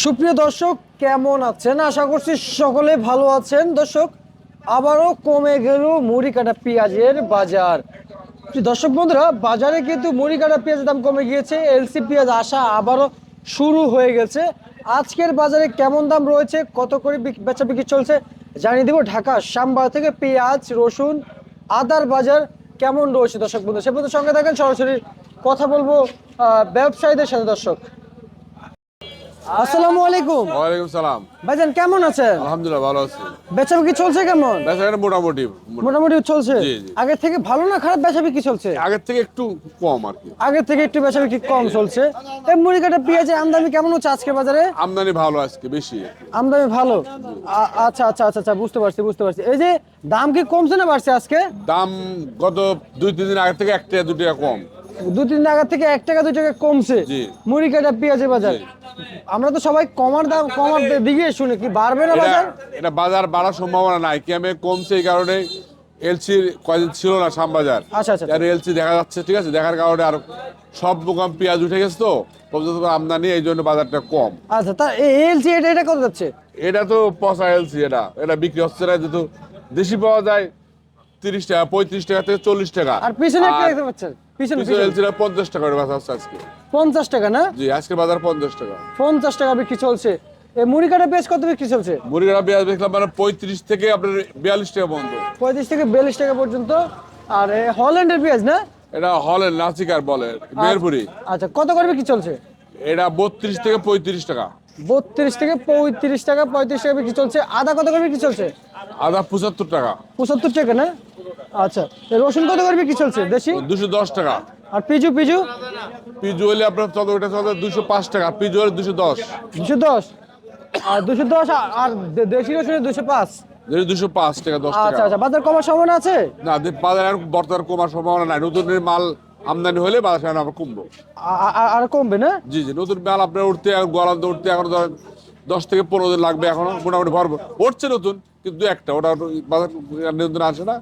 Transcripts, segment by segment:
সুপ্রিয় দর্শক, কেমন আছেন? আশা করছি সকলে ভালো আছেন। দর্শক, আবারও কমে গেল মুড়ি কাটা পেঁয়াজের বাজার। দর্শক বন্ধুরা, বাজারে কিন্তু মুড়ি কাটা পেঁয়াজের দাম কমে গিয়েছে। এলসি পেঁয়াজ আসা আবারও শুরু হয়ে গেছে। আজকের বাজারে কেমন দাম রয়েছে? কত করে বেচা বিক্রি চলছে? জানিয়ে দেবো ঢাকা শ্যামবাজার থেকে পেঁয়াজ, রসুন, আদার বাজার কেমন রয়েছে দর্শক বন্ধু সে পর্যন্ত সঙ্গে থাকেন, সরাসরি কথা বলব ব্যবসায়ীদের সাথে দর্শক। আসসালামু আলাইকুম। ওয়ালাইকুম সালাম। ভাইজান কেমন আছেন? আলহামদুলিল্লাহ ভালো আছি। বেচা বিক্রি চলছে কেমন? বেচা কেনা মোটামুটি। মোটামুটি চলছে। আগের থেকে ভালো না খারাপ বেচা বিক্রি চলছে? আগের থেকে একটু কম আর কি। আগের থেকে একটু বেচা বিক্রি কম চলছে। এই মুড়ি কাটা পেঁয়াজের আমদানি কেমন হচ্ছে আজকে বাজারে? আমদানি ভালো আজকে বেশি। আমদানি ভালো? আচ্ছা আচ্ছা আচ্ছা আচ্ছা বুঝতে পারছি বুঝতে পারছি। এই যে দাম কি কমছে না বাড়ছে আজকে? দাম গত দুই তিন দিন আগে থেকে এক টাকা দু টাকা কম। দু তিন টাকা থেকে এক টাকা দুই টাকা কমছে। মুড়ি কাটা পেঁয়াজের বাজার। আমরা তো সবাই কমার দাম কমার দিকে শুনি কি বাড়বে না বাজার? এটা বাজার বাড়ার সম্ভাবনা নাই। কি আমি কমছে এই কারণে এলসি কয়েকদিন ছিল না শ্যামবাজার। আচ্ছা, আচ্ছা। আর এলসি দেখা যাচ্ছে ঠিক আছে? দেখার কারণে আর সব রকম পেঁয়াজ উঠে গেছে তো পর্যন্ত আমদানি এই জন্য বাজারটা কম। আচ্ছা তা এলসি এটা এটা কত যাচ্ছে? এটা তো পচা এলসি এটা। এটা বিক্রি হচ্ছে না যেহেতু দেশি পাওয়া যায় তিরিশ টাকা পঁয়ত্রিশ টাকা থেকে চল্লিশ টাকা। আর পিছনে একটা দেখতে পাচ্ছেন? পিছনে পিছনে। এলসিটা পঞ্চাশ টাকা করে হচ্ছে আজকে। পঞ্চাশ টাকা না? জি আজকে বাজার পঞ্চাশ টাকা। পঞ্চাশ টাকা বিক্রি চলছে। এই মুড়ি কাটা পেঁয়াজ কত বিক্রি চলছে? মুড়িরা পেঁয়াজ দেখলাম মানে পঁয়ত্রিশ থেকে আপনার বিয়াল্লিশ টাকা বন্ধ পঁয়ত্রিশ থেকে বিয়াল্লিশ টাকা পর্যন্ত। আর হল্যান্ডের পেঁয়াজ না? এটা হলের নাচিকার বলে মেহেরপুরি। আচ্ছা কত করে বিক্রি চলছে? এটা বত্রিশ থেকে পঁয়ত্রিশ টাকা। বত্রিশ থেকে পঁয়ত্রিশ টাকা পঁয়ত্রিশ টাকা বিক্রি চলছে। আদা কত করে বিক্রি চলছে? আদা পঁচাত্তর টাকা। পঁচাত্তর টাকা না? আচ্ছা রসুন কত করে বিক্রি চলছে দেশি? দুশো দশ টাকা। আর পিজু পিজু? পিজু হলে আপনার চত ওটা চত দুশো পাঁচ টাকা পিজু হলে দুশো দশ। দুশো দশ? আর দুশো দশ আর- দেশি রসুনের দুশো পাঁচ? দুশো পাঁচ টাকা দশ আচ্ছা আচ্ছা বাজার কমার সম্ভাবনা আছে? না দে- বর্তমান কমার সম্ভাবনা নাই। নতুন মাল আমদানি হলে বাজার আমরা কমবো। আ- আ- আর কমবে না? জি জি নতুন মাল আপনার উঠতে উঠতে এখন দশ থেকে পনেরো দিন লাগবে এখনও, মোটামুটি ভরবো উঠছে নতুন, কিন্তু একটা, ওটা বাজার নিয়ন্ত্রণ আসে না,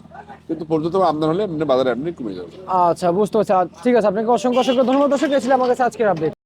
কিন্তু পর্যন্ত আমদানি হলে এমনি বাজারে এমনি কমে যাবে। আচ্ছা বুঝতে পারছি। ঠিক আছে, আপনাকে অসংখ্য অসংখ্য ধন্যবাদ। দর্শক আমাকে আজকের আপডেট